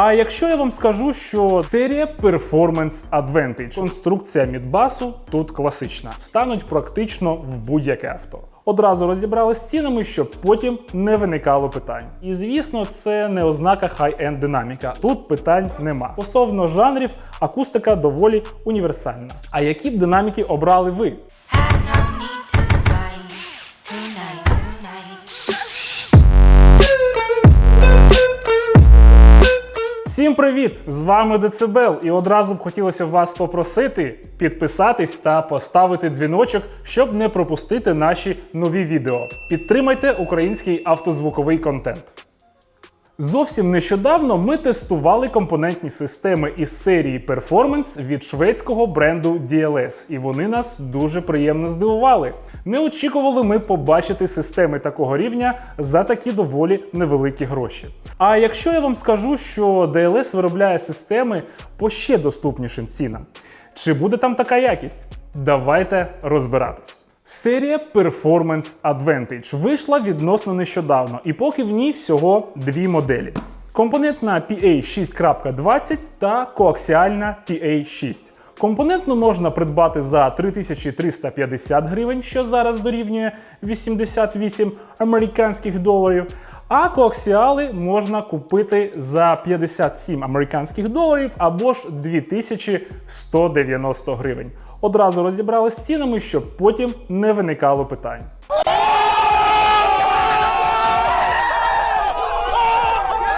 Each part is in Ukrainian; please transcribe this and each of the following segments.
А якщо я вам скажу, що серія Performance Advantage, конструкція Мідбасу тут класична, стануть практично в будь-яке авто. Одразу розібрали з цінами, щоб потім не виникало питань. І звісно, це не ознака хай-енд динаміка. Тут питань нема. Стосовно жанрів, акустика доволі універсальна. А які б динаміки обрали ви? Всім привіт! З вами Децибел, і одразу б хотілося вас попросити підписатись та поставити дзвіночок, щоб не пропустити наші нові відео. Підтримайте український автозвуковий контент. Зовсім нещодавно ми тестували компонентні системи із серії Performance від шведського бренду DLS, і вони нас дуже приємно здивували. Не очікували ми побачити системи такого рівня за такі доволі невеликі гроші. А якщо я вам скажу, що DLS виробляє системи по ще доступнішим цінам, чи буде там така якість? Давайте розбиратись. Серія Performance Advantage вийшла відносно нещодавно, і поки в ній всього дві моделі: компонентна PA 6.20 та коаксіальна PA 6. Компонентну можна придбати за 3350 гривень, що зараз дорівнює 88 американських доларів. А коаксіали можна купити за 57 американських доларів або ж 2190 гривень. Одразу розібрали з цінами, щоб потім не виникало питань.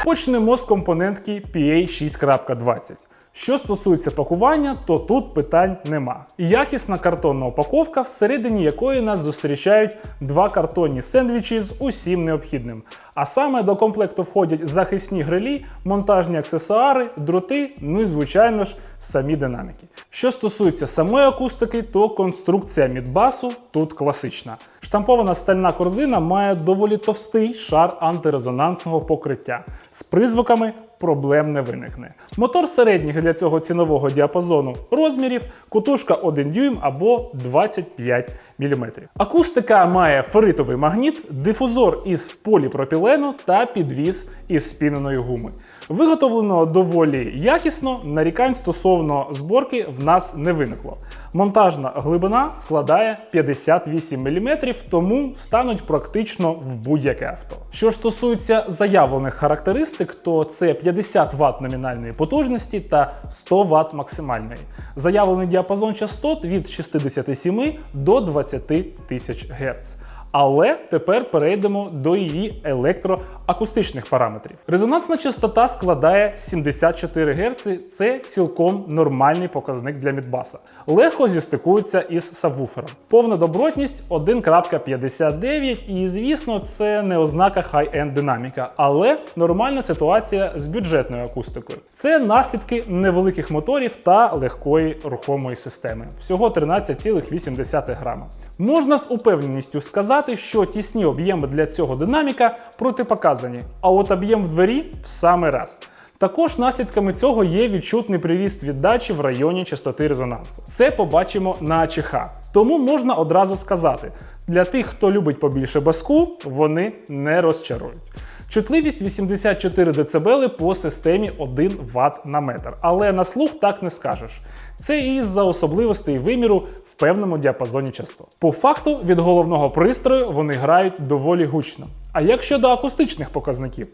Почнемо з компонентки PA 6.20. Що стосується пакування, то тут питань нема. Якісна картонна упаковка, всередині якої нас зустрічають два картонні сендвічі з усім необхідним. А саме до комплекту входять захисні грилі, монтажні аксесуари, дроти, ну і звичайно ж самі динаміки. Що стосується самої акустики, то конструкція мідбасу тут класична. Штампована стальна корзина має доволі товстий шар антирезонансного покриття. З призвуками проблем не виникне. Мотор середніх для цього цінового діапазону розмірів, кутушка 1 дюйм або 25 мм. Акустика має ферритовий магніт, дифузор із поліпропілену та підвіз із спіненої гуми. Виготовлено доволі якісно, нарікань стосовно зборки в нас не виникло. Монтажна глибина складає 58 мм, тому стануть практично в будь-яке авто. Що стосується заявлених характеристик, то це 50 Вт номінальної потужності та 100 Вт максимальної. Заявлений діапазон частот від 67 до 20 тисяч Гц. Але тепер перейдемо до її електроакустичних параметрів. Резонансна частота складає 74 Гц. Це цілком нормальний показник для мідбаса. Легко зістикується із сабвуфером. Повна добротність 1.59, і звісно, це не ознака хай-енд динаміка, але нормальна ситуація з бюджетною акустикою. Це наслідки невеликих моторів та легкої рухомої системи. Всього 13,8 грама. Можна з упевненістю сказати, що тісні об'єми для цього динаміка протипоказані, а от об'єм в двері в самий раз. Також наслідками цього є відчутний приріст віддачі в районі частоти резонансу. Це побачимо на ЧХ. Тому можна одразу сказати: для тих, хто любить побільше баску, вони не розчарують. Чутливість 84 дБ по системі 1 Вт на метр, але на слух так не скажеш. Це із-за особливостей виміру певному діапазоні частот. По факту від головного пристрою вони грають доволі гучно. А як щодо акустичних показників?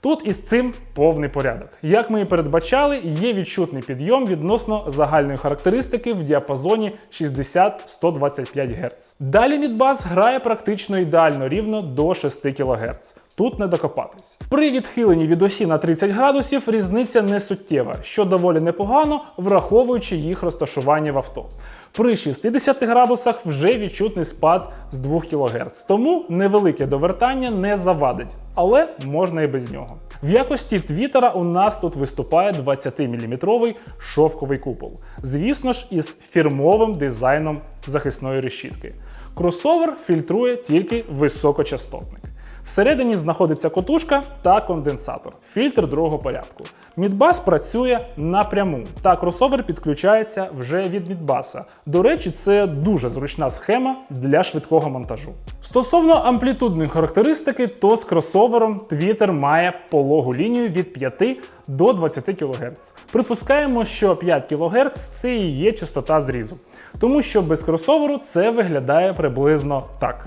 Тут із цим повний порядок. Як ми і передбачали, є відчутний підйом відносно загальної характеристики в діапазоні 60-125 Гц. Далі Мідбас грає практично ідеально рівно до 6 кГц. Тут не докопатись. При відхиленні від осі на 30 градусів різниця не суттєва, що доволі непогано, враховуючи їх розташування в авто. При 60 градусах вже відчутний спад з 2 кГц, тому невелике довертання не завадить, але можна і без нього. В якості твітера у нас тут виступає 20-мм шовковий купол. Звісно ж, із фірмовим дизайном захисної решітки. Кросовер фільтрує тільки високочастотник. Всередині знаходиться котушка та конденсатор, фільтр другого порядку. Мідбас працює напряму, та кросовер підключається вже від Мідбаса. До речі, це дуже зручна схема для швидкого монтажу. Стосовно амплітудної характеристики, то з кросовером Twitter має пологу лінію від 5 до 20 кГц. Припускаємо, що 5 кГц це і є частота зрізу, тому що без кросоверу це виглядає приблизно так.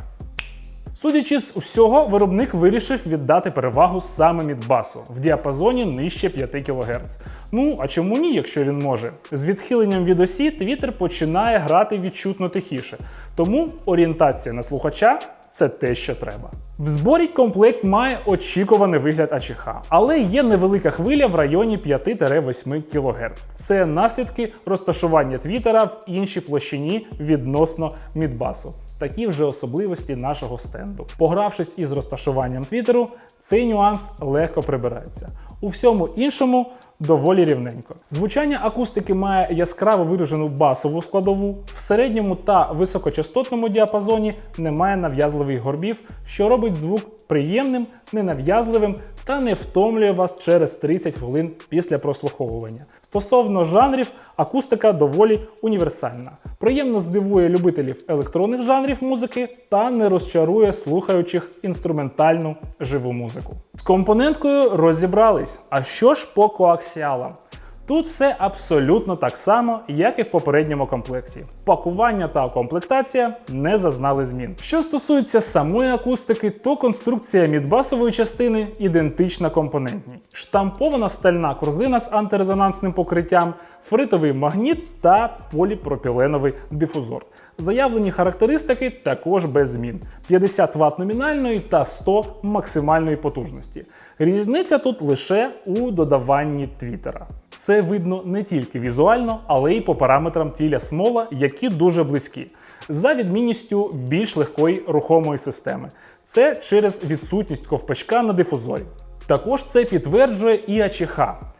Судячи з усього, виробник вирішив віддати перевагу саме Мідбасу в діапазоні нижче 5 кГц. Ну а чому ні, якщо він може? З відхиленням від осі Twitter починає грати відчутно тихіше, тому орієнтація на слухача це те, що треба. В зборі комплект має очікуваний вигляд АЧХ, але є невелика хвиля в районі 5-8 кГц. Це наслідки розташування твіттера в іншій площині відносно Мідбасу. Такі вже особливості нашого стенду. Погравшись із розташуванням твіттеру, цей нюанс легко прибирається. У всьому іншому доволі рівненько. Звучання акустики має яскраво виражену басову складову, в середньому та високочастотному діапазоні немає нав'язливих горбів, що робить звук приємним, ненав'язливим та не втомлює вас через 30 хвилин після прослуховування. Стосовно жанрів, акустика доволі універсальна. Приємно здивує любителів електронних жанрів музики та не розчарує слухаючих інструментальну живу музику. З компоненткою розібрались. А що ж по коаксіалам? Тут все абсолютно так само, як і в попередньому комплекті. Пакування та комплектація не зазнали змін. Що стосується самої акустики, то конструкція мідбасової частини ідентична компонентній. Штампована стальна корзина з антирезонансним покриттям, фритовий магніт та поліпропіленовий дифузор. Заявлені характеристики також без змін: 50 Вт номінальної та 100 максимальної потужності. Різниця тут лише у додаванні твіттера. Це видно не тільки візуально, але й по параметрам тіля смола, які дуже близькі, за відмінністю більш легкої рухомої системи. Це через відсутність ковпачка на дифузорі. Також це підтверджує і АЧХ,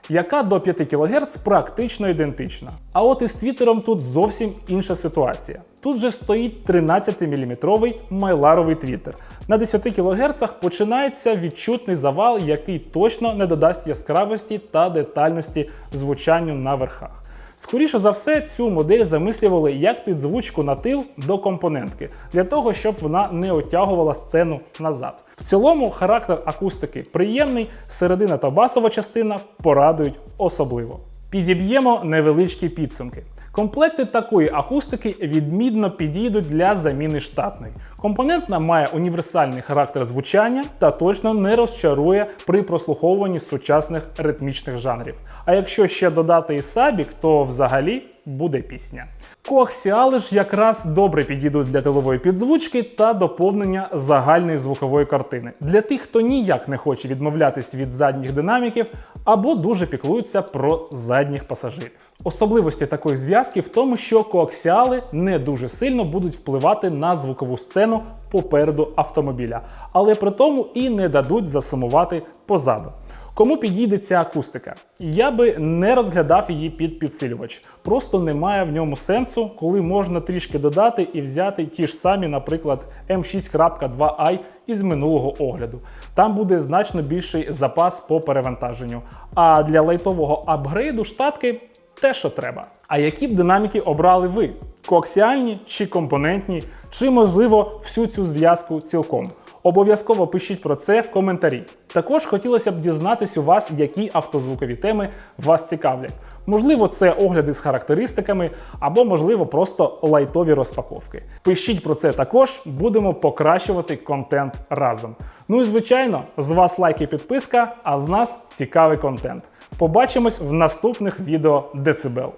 яка до 5 кГц практично ідентична. А от із твітером тут зовсім інша ситуація. Тут же стоїть 13-мм майларовий твіттер. На 10 кГц починається відчутний завал, який точно не додасть яскравості та детальності звучанню на верхах. Скоріше за все, цю модель замислювали як підзвучку на тил до компонентки, для того, щоб вона не отягувала сцену назад. В цілому характер акустики приємний, середина та басова частина порадують особливо. Підіб'ємо невеличкі підсумки. Комплекти такої акустики відмінно підійдуть для заміни штатної. Компонентна має універсальний характер звучання та точно не розчарує при прослуховуванні сучасних ритмічних жанрів. А якщо ще додати і сабік, то взагалі буде пісня. Коаксіали ж якраз добре підійдуть для тилової підзвучки та доповнення загальної звукової картини для тих, хто ніяк не хоче відмовлятись від задніх динаміків або дуже піклується про задніх пасажирів. Особливості такої зв'язки в тому, що коаксіали не дуже сильно будуть впливати на звукову сцену попереду автомобіля, але при тому і не дадуть засумувати позаду. Кому підійде ця акустика? Я би не розглядав її під підсилювач. Просто немає в ньому сенсу, коли можна трішки додати і взяти ті ж самі, наприклад, M6.2i із минулого огляду. Там буде значно більший запас по перевантаженню. А для лайтового апгрейду штатки те, що треба. А які б динаміки обрали ви? Коаксіальні чи компонентні, чи можливо всю цю зв'язку цілком? Обов'язково пишіть про це в коментарі. Також хотілося б дізнатись у вас, які автозвукові теми вас цікавлять. Можливо, це огляди з характеристиками, або, можливо, просто лайтові розпаковки. Пишіть про це також, будемо покращувати контент разом. Ну і звичайно, з вас лайк і підписка, а з нас цікавий контент. Побачимось в наступних відео Децибел.